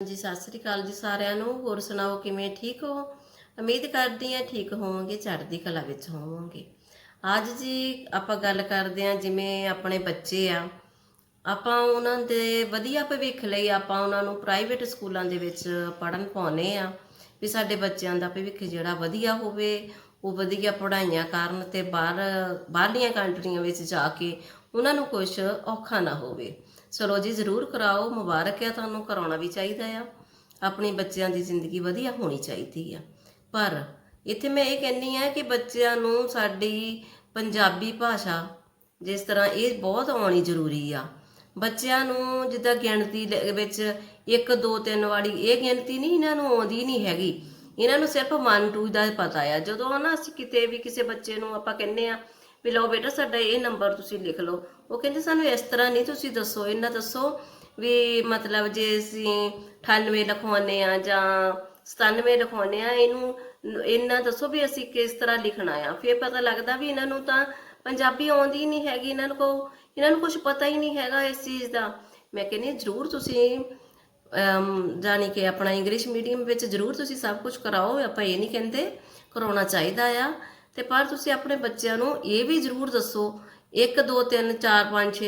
ਜੀ ਸਤਿ ਸ੍ਰੀ ਅਕਾਲ ਜੀ ਸਾਰਿਆਂ ਨੂੰ। ਹੋਰ ਸੁਣਾਓ, ਕਿਵੇਂ ਠੀਕ ਹੋ? ਉਮੀਦ ਕਰਦੀ ਹਾਂ ਠੀਕ ਹੋਵੋਗੇ, ਚੜ੍ਹਦੀ ਕਲਾ ਵਿੱਚ ਹੋਵੋਗੇ। ਅੱਜ ਜੀ ਆਪਾਂ ਗੱਲ ਕਰਦੇ ਹਾਂ ਜਿਵੇਂ ਆਪਣੇ ਬੱਚੇ ਆ। ਆਪਾਂ ਉਹਨਾਂ ਦੇ ਵਧੀਆ ਭਵਿੱਖ ਲਈ ਆਪਾਂ ਉਹਨਾਂ ਨੂੰ ਪ੍ਰਾਈਵੇਟ ਸਕੂਲਾਂ ਦੇ ਵਿੱਚ ਪੜਨ ਪਾਉਨੇ ਆ ਵੀ ਸਾਡੇ ਬੱਚਿਆਂ ਦਾ ਭਵਿੱਖ ਜਿਹੜਾ ਵਧੀਆ ਹੋਵੇ, ਉਹ ਵਧੀਆ ਪੜ੍ਹਾਈਆਂ ਕਰਨ ਤੇ ਬਾਹਰ, ਬਾਹਰਲੀਆਂ ਕੰਟਰੀਆਂ ਵਿੱਚ ਜਾ ਕੇ ਉਹਨਾਂ ਨੂੰ ਕੁਝ ਔਖਾ ਨਾ ਹੋਵੇ। ਚਲੋ ਜੀ ਜ਼ਰੂਰ ਕਰਾਓ, ਮੁਬਾਰਕ ਹੈ ਤੁਹਾਨੂੰ, ਕਰਾਉਣਾ ਵੀ ਚਾਹੀਦਾ ਆ। ਆਪਣੀ ਬੱਚਿਆਂ ਦੀ ਜ਼ਿੰਦਗੀ ਵਧੀਆ ਹੋਣੀ ਚਾਹੀਦੀ ਆ। ਪਰ ਇੱਥੇ ਮੈਂ ਇਹ ਕਹਿੰਨੀ ਆ ਕਿ ਬੱਚਿਆਂ ਨੂੰ ਸਾਡੀ ਪੰਜਾਬੀ ਭਾਸ਼ਾ ਜਿਸ ਤਰ੍ਹਾਂ ਇਹ ਬਹੁਤ ਆਉਣੀ ਜ਼ਰੂਰੀ ਆ। ਬੱਚਿਆਂ ਨੂੰ ਜਿੱਦਾਂ ਗਿਣਤੀ ਵਿੱਚ 1 2 3 ਵਾਲੀ ਇਹ ਗਿਣਤੀ ਨਹੀਂ, ਇਹਨਾਂ ਨੂੰ ਆਉਂਦੀ ਨਹੀਂ ਹੈਗੀ। ਇਹਨਾਂ ਨੂੰ ਸਿਰਫ 1 2 ਦਾ ਪਤਾ ਆ। ਜਦੋਂ ਨਾ ਅਸੀਂ ਕਿਤੇ ਵੀ ਕਿਸੇ ਬੱਚੇ ਨੂੰ ਆਪਾਂ ਕਹਿੰਨੇ ਆ ਵੀ ਲਓ ਬੇਟਾ ਸਾਡਾ ਇਹ ਨੰਬਰ ਤੁਸੀਂ ਲਿਖ ਲਓ। ਉਹ ਕਹਿੰਦੇ ਸਾਨੂੰ ਇਸ ਤਰ੍ਹਾਂ ਨਹੀਂ ਤੁਸੀਂ ਦੱਸੋ ਇਹਨਾਂ ਦੱਸੋ ਵੀ ਮਤਲਬ ਜੇ ਅਸੀਂ 98 ਲਿਖਵਾਉਂਦੇ ਆ ਜਾਂ 97 ਲਿਖਵਾਉਂਦੇ ਆ ਇਹਨੂੰ ਇਹਨਾਂ ਦੱਸੋ ਵੀ ਅਸੀਂ ਕਿਸ ਤਰ੍ਹਾਂ ਲਿਖਣਾ ਆ। ਫਿਰ ਪਤਾ ਲੱਗਦਾ ਵੀ ਇਹਨਾਂ ਨੂੰ ਤਾਂ ਪੰਜਾਬੀ ਆਉਂਦੀ ਨਹੀਂ ਹੈਗੀ ਇਹਨਾਂ ਨੂੰ ਕੋ ਇਹਨਾਂ ਨੂੰ ਕੁਝ ਪਤਾ ਹੀ ਨਹੀਂ ਹੈਗਾ ਇਸ ਚੀਜ਼ ਦਾ। ਮੈਂ ਕਹਿੰਦੀ ਜ਼ਰੂਰ ਤੁਸੀਂ ਅਮ, ਜਾਣੀ ਕਿ ਆਪਣਾ ਇੰਗਲਿਸ਼ ਮੀਡੀਅਮ ਵਿੱਚ ਜ਼ਰੂਰ ਤੁਸੀਂ ਸਭ ਕੁਝ ਕਰਾਓ ਆਪਾਂ ਇਹ ਨਹੀਂ ਕਹਿੰਦੇ ਕਰਾਉਣਾ ਚਾਹੀਦਾ ਆ। ਤੇ ਪਰ ਤੁਸੀਂ ਆਪਣੇ ਬੱਚਿਆਂ ਨੂੰ ਇਹ ਵੀ ਜ਼ਰੂਰ ਦੱਸੋ 1 2 3 4 5 6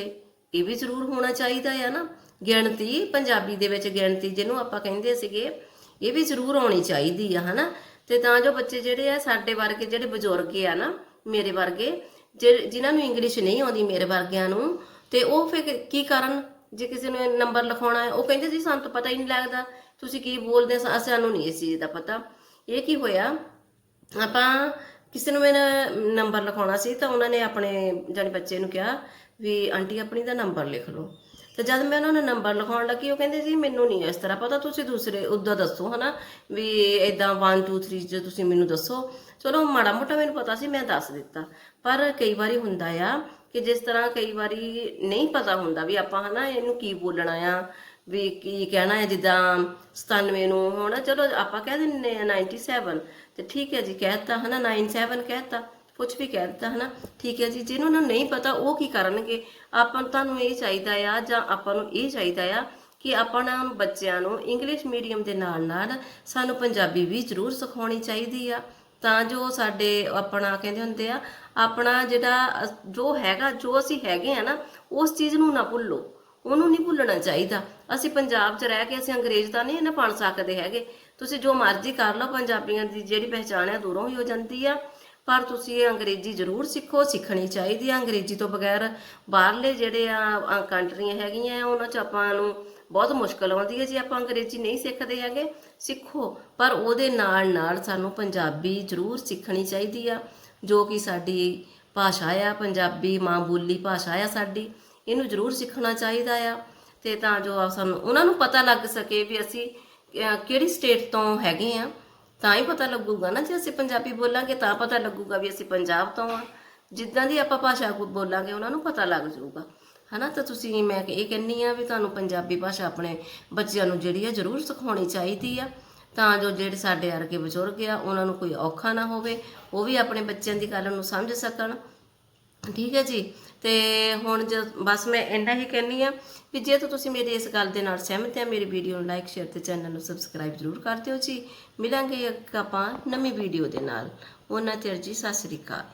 ਇਹ ਵੀ ਜ਼ਰੂਰ ਹੋਣਾ ਚਾਹੀਦਾ ਆ ਨਾ। ਗਿਣਤੀ, ਪੰਜਾਬੀ ਦੇ ਵਿੱਚ ਗਿਣਤੀ ਜਿਹਨੂੰ ਆਪਾਂ ਕਹਿੰਦੇ ਸੀਗੇ, ਇਹ ਵੀ ਜ਼ਰੂਰ ਆਉਣੀ ਚਾਹੀਦੀ ਆ, ਹਨਾ। ਤੇ ਤਾਂ ਜੋ ਬੱਚੇ ਜਿਹੜੇ ਆ, ਸਾਡੇ ਵਰਗੇ ਜਿਹੜੇ ਬਜ਼ੁਰਗ ਆ ਨਾ, ਮੇਰੇ ਵਰਗੇ, ਜਿ- ਜਿਨ੍ਹਾਂ ਨੂੰ ਇੰਗਲਿਸ਼ ਨਹੀਂ ਆਉਂਦੀ ਮੇਰੇ ਵਰਗਿਆਂ ਨੂੰ, ਤੇ ਉਹ ਫਿਰ ਕੀ ਕਰਨ? ਜੇ ਕਿਸੇ ਨੂੰ ਨੰਬਰ ਲਿਖਾਉਣਾ ਹੈ, ਉਹ ਕਹਿੰਦੇ ਜੀ, ਸਾਨੂੰ ਤਾਂ ਪਤਾ ਹੀ ਨਹੀਂ ਲੱਗਦਾ। ਤੁਸੀਂ ਕੀ ਬੋਲਦੇ ਸਾਨੂੰ ਨਹੀਂ ਇਸ ਚੀਜ਼ ਦਾ ਪਤਾ। ਇਹ ਕੀ ਹੋਇਆ? ਆਪਾਂ ਕਿਸੇ ਨੂੰ ਮੇਰਾ ਨੰਬਰ ਲਿਖਾਉਣਾ ਸੀ ਤਾਂ ਉਹਨਾਂ ਨੇ ਆਪਣੇ ਜਾਨੀ ਬੱਚੇ ਨੂੰ ਕਿਹਾ ਵੀ ਆਂਟੀ ਆਪਣੀ ਦਾ ਨੰਬਰ ਲਿਖ ਲਓ। ਤੇ ਜਦ ਮੈਂ ਉਹਨਾਂ ਨੂੰ ਨੰਬਰ ਲਿਖਾਉਣ ਲੱਗੀ, ਉਹ ਕਹਿੰਦੇ ਜੀ ਮੈਨੂੰ ਨਹੀਂ ਇਸ ਤਰ੍ਹਾਂ ਪਤਾ, ਤੁਸੀਂ ਦੂਸਰੇ ਉਦਾਂ ਦੱਸੋ, ਹਨਾ, ਵੀ ਇਦਾਂ 1 2 3 ਜੇ ਤੁਸੀਂ ਮੈਨੂੰ ਦੱਸੋ। ਚਲੋ ਮਾੜਾ ਮੋਟਾ ਮੈਨੂੰ ਪਤਾ ਸੀ, ਮੈਂ ਦੱਸ ਦਿੱਤਾ। ਪਰ ਕਈ ਵਾਰੀ ਹੁੰਦਾ ਆ ਕਿ ਜਿਸ ਤਰ੍ਹਾਂ ਕਈ ਵਾਰੀ ਨਹੀਂ ਪਤਾ ਹੁੰਦਾ ਵੀ ਆਪਾਂ, ਹਨਾ, ਇਹਨੂੰ ਕੀ ਬੋਲਣਾ ਆ ਵੀ ਕੀ ਕਹਿਣਾ ਹੈ, ਜਿੱਦਾਂ 97 ਨੂੰ, ਹੁਣ ਚਲੋ ਆਪਾਂ ਕਹਿ ਦਿੰਨੇ ਆ 97 ਤੇ ਠੀਕ ਹੈ ਜੀ ਕਹਿਤਾ ਹਨਾ 97 ਕਹਿਤਾ ਕੁਝ ਵੀ ਕਹਿ ਦਿੱਤਾ, ਹਨਾ, ਠੀਕ ਹੈ ਜੀ, ਜਿਹਨੂੰ ਨੂੰ ਨਹੀਂ ਪਤਾ, ਉਹ ਕੀ ਕਰਨਗੇ? ਆਪਾਂ ਤੁਹਾਨੂੰ ਇਹ ਚਾਹੀਦਾ ਆ, ਜਾਂ ਆਪਾਂ ਨੂੰ ਇਹ ਚਾਹੀਦਾ ਆ ਕਿ ਆਪਣਾ ਬੱਚਿਆਂ ਨੂੰ ਇੰਗਲਿਸ਼ ਮੀਡੀਅਮ ਦੇ ਨਾਲ ਨਾਲ ਸਾਨੂੰ ਪੰਜਾਬੀ ਵੀ ਜ਼ਰੂਰ ਸਿਖਾਉਣੀ ਚਾਹੀਦੀ ਆ, ਤਾਂ ਜੋ ਸਾਡੇ ਆਪਣਾ ਕਹਿੰਦੇ ਹੁੰਦੇ ਆ, ਆਪਣਾ ਜਿਹੜਾ ਜੋ ਹੈਗਾ, ਜੋ ਅਸੀਂ ਹੈਗੇ ਆ ਨਾ, ਉਸ ਚੀਜ਼ ਨੂੰ ਨਾ ਭੁੱਲੋ। ਉਹਨੂੰ ਨਹੀਂ ਭੁੱਲਣਾ ਚਾਹੀਦਾ। ਅਸੀਂ ਪੰਜਾਬ 'ਚ ਰਹਿ ਕੇ ਅਸੀਂ ਅੰਗਰੇਜ਼ ਤਾਂ ਨਹੀਂ ਨਾ ਬਣ ਸਕਦੇ ਹੈਗੇ। ਤੁਸੀਂ ਜੋ ਮਰਜ਼ੀ ਕਰ ਲਓ, ਪੰਜਾਬੀਆਂ ਦੀ ਜਿਹੜੀ ਪਹਿਚਾਣ ਹੈ ਦੂਰੋਂ ਹੀ ਹੋ ਜਾਂਦੀ ਆ। ਪਰ ਤੁਸੀਂ ਇਹ ਅੰਗਰੇਜ਼ੀ ਜ਼ਰੂਰ ਸਿੱਖੋ, ਸਿੱਖਣੀ ਚਾਹੀਦੀ ਆ। ਅੰਗਰੇਜ਼ੀ ਤੋਂ ਬਗੈਰ ਬਾਹਰਲੇ ਜਿਹੜੇ ਆ ਕੰਟਰੀਆਂ ਹੈਗੀਆਂ ਉਹਨਾਂ 'ਚ ਆਪਾਂ ਨੂੰ ਬਹੁਤ ਮੁਸ਼ਕਲ ਆਉਂਦੀ ਹੈ ਜੇ ਆਪਾਂ ਅੰਗਰੇਜ਼ੀ ਨਹੀਂ ਸਿੱਖਦੇ ਹੈਗੇ, ਸਿੱਖੋ। ਪਰ ਉਹਦੇ ਨਾਲ ਨਾਲ ਸਾਨੂੰ ਪੰਜਾਬੀ ਜ਼ਰੂਰ ਸਿੱਖਣੀ ਚਾਹੀਦੀ ਆ, ਜੋ ਕਿ ਸਾਡੀ ਭਾਸ਼ਾ ਆ। ਪੰਜਾਬੀ ਮਾਂ ਬੋਲੀ ਭਾਸ਼ਾ ਆ ਸਾਡੀ। ਇਹਨੂੰ ਜ਼ਰੂਰ ਸਿੱਖਣਾ ਚਾਹੀਦਾ ਆ ਤੇ ਤਾਂ ਜੋ ਸਾਨੂੰ ਉਹਨਾਂ ਨੂੰ ਪਤਾ ਲੱਗ ਸਕੇ ਵੀ ਅਸੀਂ ਕਿਹੜੀ ਸਟੇਟ ਤੋਂ ਹੈਗੇ ਆ, ਤਾਂ ਹੀ ਪਤਾ ਲੱਗੂਗਾ ਨਾ ਜੇ ਅਸੀਂ ਪੰਜਾਬੀ ਬੋਲਾਂਗੇ ਤਾਂ ਪਤਾ ਲੱਗੂਗਾ ਵੀ ਅਸੀਂ ਪੰਜਾਬ ਤੋਂ ਆ। ਜਿੱਦਾਂ ਦੀ ਆਪਾਂ ਭਾਸ਼ਾ ਬੋਲਾਂਗੇ ਉਹਨਾਂ ਨੂੰ ਪਤਾ ਲੱਗ ਜਾਊਗਾ। ਹਨਾ? ਤਾਂ ਤੁਸੀਂ, ਮੈਂ ਇਹ ਕਹਿੰਨੀ ਆ ਵੀ ਤੁਹਾਨੂੰ ਪੰਜਾਬੀ ਭਾਸ਼ਾ ਆਪਣੇ ਬੱਚਿਆਂ ਨੂੰ ਜਿਹੜੀ ਆ ਜ਼ਰੂਰ ਸਿਖਾਉਣੀ ਚਾਹੀਦੀ ਆ। ਤਾਂ ਜੋ ਜਿਹੜੇ ਸਾਡੇ ਵਰਗੇ ਬਜ਼ੁਰਗ ਆ, ਉਹਨਾਂ ਨੂੰ ਕੋਈ ਔਖਾ ਨਾ ਹੋਵੇ, ਉਹ ਵੀ ਆਪਣੇ ਬੱਚਿਆਂ ਦੀ ਗੱਲ ਨੂੰ ਸਮਝ ਸਕਣ। ਠੀਕ ਹੈ ਜੀ? ਤੇ ਹੁਣ ਜ ਬਸ ਮੈਂ ਇੰਨਾ ਹੀ ਕਹਿੰਨੀ ਆ ਵੀ ਜੇ ਤਾਂ ਤੁਸੀਂ ਮੇਰੀ ਇਸ ਗੱਲ ਦੇ ਨਾਲ ਸਹਿਮਤ ਹੈ, ਮੇਰੀ ਵੀਡੀਓ ਨੂੰ ਲਾਈਕ ਸ਼ੇਅਰ ਤੇ ਚੈਨਲ ਨੂੰ ਸਬਸਕ੍ਰਾਈਬ ਜ਼ਰੂਰ ਕਰ ਦਿਓ ਜੀ। ਮਿਲਾਂਗੇ ਇੱਕ ਆਪਾਂ ਨਵੀਂ ਵੀਡੀਓ ਦੇ ਨਾਲ। ਉਹਨਾਂ ਚਿਰ ਜੀ ਸਤਿ ਸ੍ਰੀ ਅਕਾਲ।